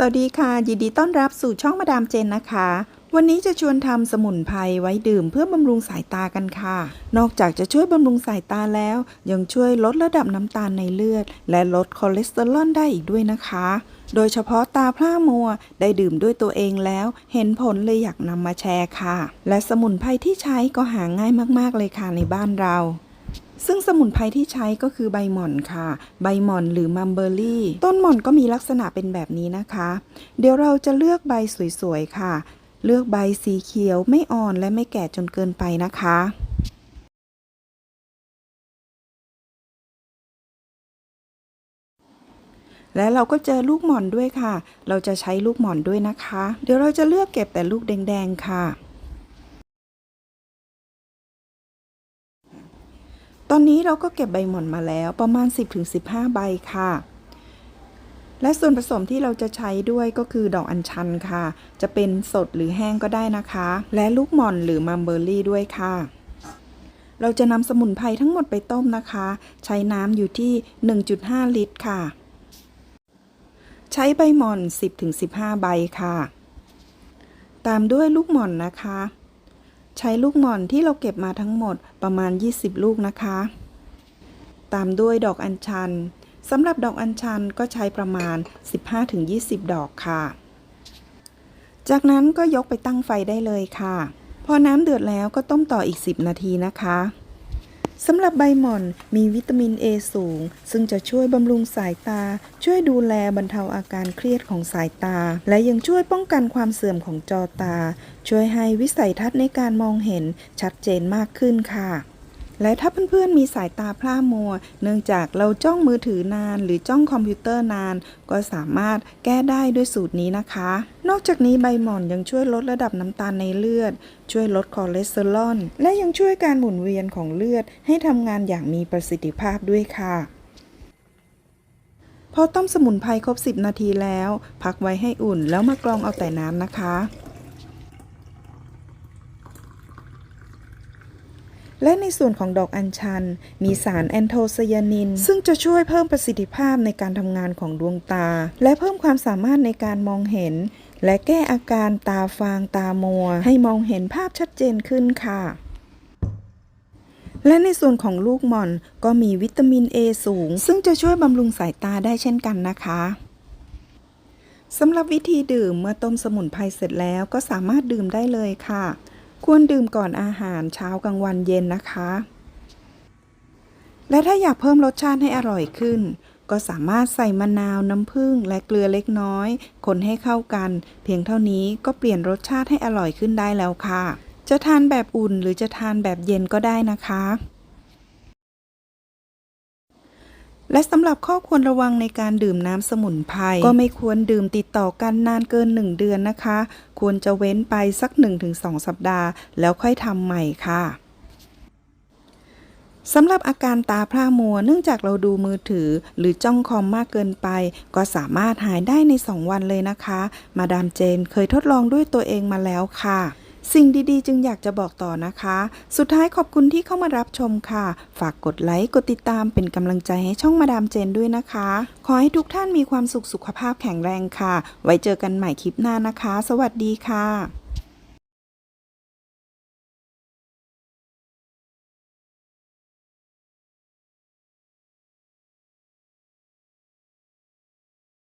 สวัสดีค่ะ ยินดีต้อนรับสู่ช่องมาดามเจนนะคะ วันนี้จะชวนทำสมุนไพรไว้ดื่มเพื่อบำรุงสายตากันค่ะ นอกจากจะช่วยบำรุงสายตาแล้ว ยังช่วยลดระดับน้ำตาลในเลือด และลดคอเลสเตอรอลได้อีกด้วยนะคะ โดยเฉพาะตาพร่ามัวได้ดื่มด้วยตัวเองแล้ว เห็นผลเลยอยากนำมาแชร์ค่ะ และสมุนไพรที่ใช้ก็หาง่ายมากๆเลยค่ะในบ้านเรา ซึ่งสมุนไพรที่ใช้ก็คือใบหม่อนค่ะ ใบหม่อนหรือมัมเบอรี่ ต้นหม่อนก็มีลักษณะเป็นแบบนี้นะคะ เดี๋ยวเราจะเลือกใบสวยๆค่ะ เลือกใบสีเขียวไม่อ่อนและไม่แก่จนเกินไปนะคะและเราก็เจอลูกหม่อนด้วยค่ะ เราจะใช้ลูกหม่อนด้วยนะคะ เดี๋ยวเราจะเลือกเก็บแต่ลูกแดง ๆ ค่ะ ตอนนี้เราก็เก็บใบหม่อนมาแล้วประมาณ 10-15 ใบค่ะ และส่วนผสมที่เราจะใช้ด้วยก็คือดอกอัญชันค่ะ จะเป็นสดหรือแห้งก็ได้นะคะ และลูกหม่อนหรือมัมเบอร์รี่ด้วยค่ะ เราจะนำสมุนไพรทั้งหมดไปต้มนะคะ ใช้น้ำอยู่ที่ 1.5 ลิตรค่ะ ใช้ใบหม่อน 10-15 ใบค่ะ ตามด้วยลูกหม่อนนะคะ ใช้ลูกหม่อนที่เราเก็บมาทั้งหมดประมาณ 20 ลูกนะคะ ตามด้วยดอกอัญชันสำหรับดอกอัญชันก็ใช้ประมาณ 15-20 ดอกค่ะ จากนั้นก็ยกไปตั้งไฟได้เลยค่ะ พอน้ำเดือดแล้วก็ต้มต่ออีก 10 นาทีนะคะ สำหรับใบหม่อนมีวิตามินเอสูง ซึ่งจะช่วยบำรุงสายตา ช่วยดูแลบรรเทาอาการเครียดของสายตา และยังช่วยป้องกันความเสื่อมของจอตา ช่วยให้วิสัยทัศน์ในการมองเห็นชัดเจนมากขึ้นค่ะ และถ้าเพื่อนๆมีสายตาพร่ามัว เนื่องจากเราจ้องมือถือนาน หรือจ้องคอมพิวเตอร์นาน ก็สามารถแก้ได้ด้วยสูตรนี้นะคะ นอกจากนี้ใบหม่อนยังช่วยลดระดับน้ำตาลในเลือด ช่วยลดคอเลสเตอรอลและยังช่วยการหมุนเวียนของเลือด ให้ทำงานอย่างมีประสิทธิภาพด้วยค่ะพอต้มสมุนไพรครบ 10 นาทีแล้ว พักไว้ให้อุ่นแล้วมากรองเอาแต่น้ำนะคะ และในส่วนของดอกอัญชัน มีสารแอนโทไซยานิน ซึ่งจะช่วยเพิ่มประสิทธิภาพในการทำงานของดวงตา และเพิ่มความสามารถในการมองเห็น และแก้อาการตาฟางตามัว ให้มองเห็นภาพชัดเจนขึ้นค่ะและในส่วนของลูกหม่อนก็มีวิตามิน A สูง ซึ่งจะช่วยบำรุงสายตาได้เช่นกันนะคะสำหรับวิธีดื่มเมื่อต้มสมุนไพรเสร็จแล้วก็สามารถดื่มได้เลยค่ะ ควรดื่มก่อนอาหารเช้ากลางวันเย็นนะคะ และถ้าอยากเพิ่มรสชาติให้อร่อยขึ้น ก็สามารถใส่มะนาวน้ำผึ้งและเกลือเล็กน้อย คนให้เข้ากัน เพียงเท่านี้ก็เปลี่ยนรสชาติให้อร่อยขึ้นได้แล้วค่ะ จะทานแบบอุ่นหรือจะทานแบบเย็นก็ได้นะคะ และสำหรับข้อควรระวังในการดื่มน้ำสมุนไพรก็ไม่ควรดื่มติดต่อกันนานเกิน 1 เดือนนะคะ ควรจะเว้นไปสัก 1-2 สัปดาห์ แล้วค่อยทำใหม่ค่ะสำหรับอาการตาพร่ามัวเนื่องจากเราดูมือถือ หรือจ้องคอมมากเกินไป ก็สามารถหายได้ใน 2 วันเลยนะคะ มาดามเจนเคยทดลองด้วยตัวเองมาแล้วค่ะ สิ่งดีๆ จึงอยากจะบอกต่อนะคะ สุดท้ายขอบคุณที่เข้ามารับชมค่ะ ฝากกดไลค์ กดติดตามเป็นกำลังใจให้ช่องมาดามเจนด้วยนะคะ ขอให้ทุกท่านมีความสุขสุขภาพแข็งแรงค่ะ ไว้เจอกันใหม่คลิปหน้านะคะ สวัสดีค่ะ